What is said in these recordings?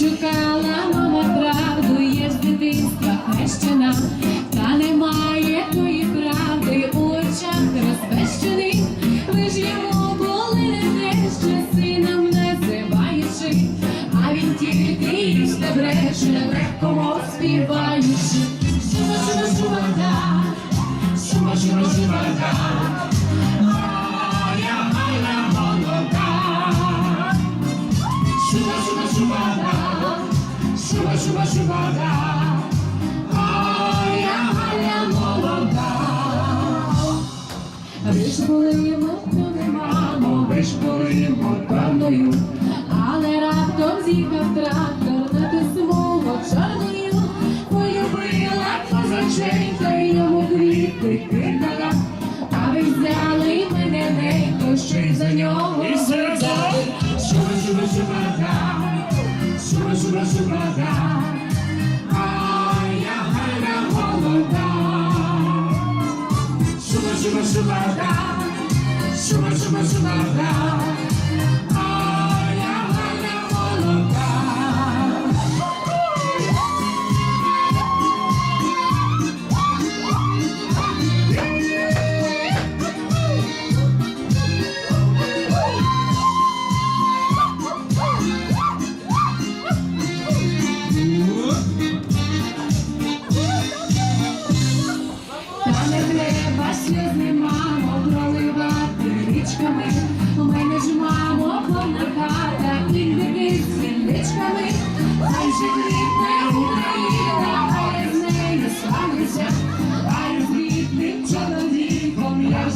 шукала мама правду, є з дитинства хрещена, та немає тої правди у очах розпещених. Лиш йому були не те, що сином називаючи, а він тільки їсть та бреше, легко мов співаючи. Шума, шума, шума, да, шума, шума, шума, да. Моя Галя молода. Шуба, шуба, шуба, да. Шуба, шуба, шуба, да. Моя Галя молода. Ви ж були мовною, мамо, ви ж були мовною, але раптом з'їхав трактор на ту смугу чорною, полюбила козаченька, йому квіти кидала, а ви взяли мене ненько, ще й за нього І взяли. Шуба, шуба, шуба, шуба, шуба, да. Шуба,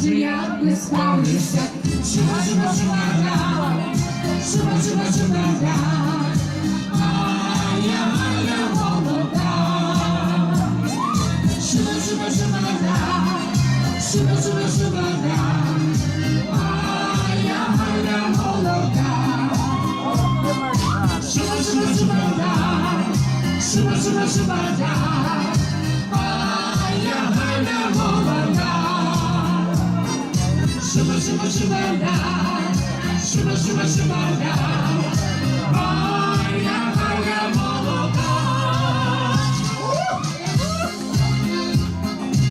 чоловіком я не справлюся. Шуба, шуба, шуба, да, шуба, шуба, шуба, да, а я моя молода. Шуба, шуба, шуба, да. Шуба, шуба, шуба, да. Моя Галя молода. Шуба, шуба, шуба, да. Шуба, Шуба, шуба, шуба, да.